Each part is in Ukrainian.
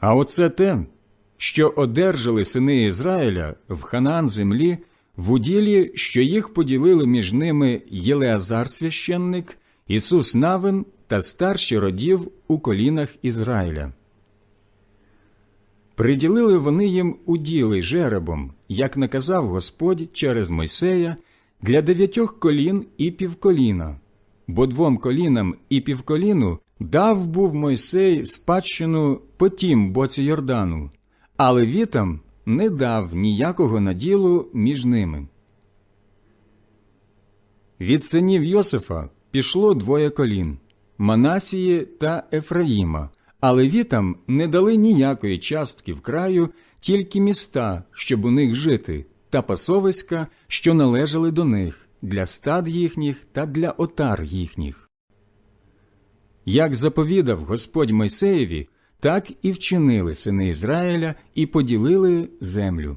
А оце те, що одержали сини Ізраїля в Ханаан землі, в уділі, що їх поділили між ними Єлеазар священник, Ісус Навин та старші родів у колінах Ізраїля. Приділили вони їм уділи жеребом, як наказав Господь через Мойсея, для дев'ятьох колін і півколіна, бо двом колінам і півколіну дав був Мойсей спадщину по тім боці Йордану, але вітам не дав ніякого наділу між ними. Від синів Йосифа пішло двоє колін Манасії та Ефраїма, але вітам не дали ніякої частки в краю, тільки міста, щоб у них жити, та пасовиська, що належали до них, для стад їхніх та для отар їхніх. Як заповідав Господь Мойсеєві, так і вчинили сини Ізраїля і поділили землю.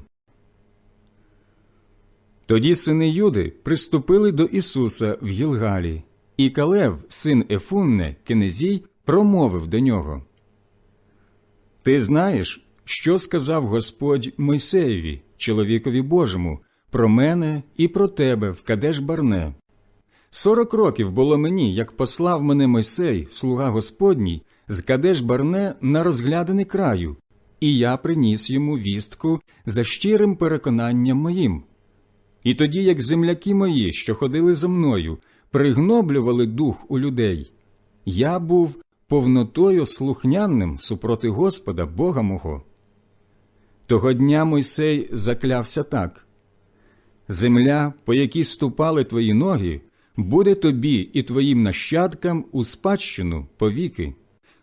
Тоді сини Юди приступили до Ісуса в Гілгалі, і Калев, син Ефунне, Кенезій, промовив до нього. Ти знаєш, що сказав Господь Мойсеєві, чоловікові Божому, про мене і про тебе в Кадеш Барне. Сорок років було мені, як послав мене Мойсей, слуга Господній, з Кадеш Барне на розгляданий краю, і я приніс йому вістку за щирим переконанням моїм. І тоді, як земляки мої, що ходили за мною, пригноблювали дух у людей, я був повнотою слухнянним супроти Господа Бога мого. Того дня Мойсей заклявся так Земля, по якій ступали твої ноги, буде тобі і твоїм нащадкам у спадщину повіки,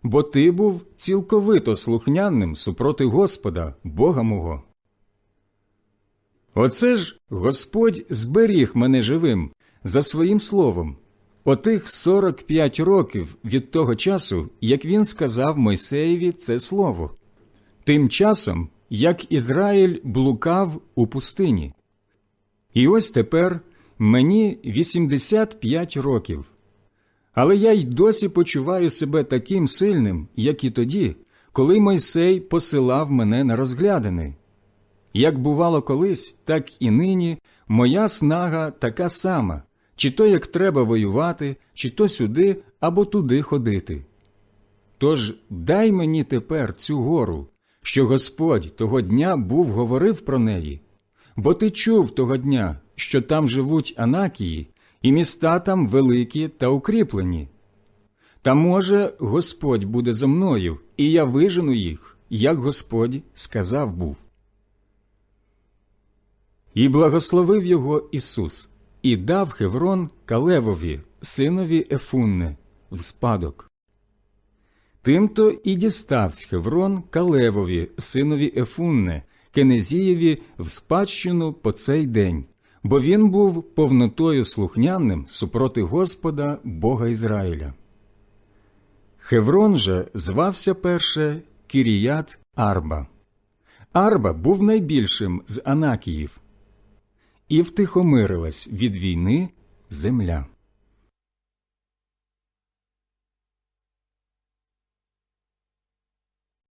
бо ти був цілковито слухняним супроти Господа, Бога мого. Оце ж Господь зберіг мене живим за своїм словом, отих сорок п'ять років від того часу, як він сказав Мойсеєві це слово, тим часом, як Ізраїль блукав у пустині. І ось тепер мені 85 років. Але я й досі почуваю себе таким сильним, як і тоді, коли Мойсей посилав мене на розглядини. Як бувало колись, так і нині моя снага така сама, чи то як треба воювати, чи то сюди або туди ходити. Тож дай мені тепер цю гору, що Господь того дня був говорив про неї, бо ти чув того дня, що там живуть Анакії, і міста там великі та укріплені. Та, може, Господь буде зо мною, і я вижену їх, як Господь сказав був. І благословив його Ісус, і дав Хеврон Калевові, синові Ефунне, в спадок. Тимто і діставсь Хеврон Калевові, синові Ефунне, Кенезієві в спадщину по цей день, бо він був повнотою слухняним супроти Господа Бога Ізраїля. Хеврон же звався перше Кіріят Арба. Арба був найбільшим з Анакіїв, і втихомирилась від війни земля.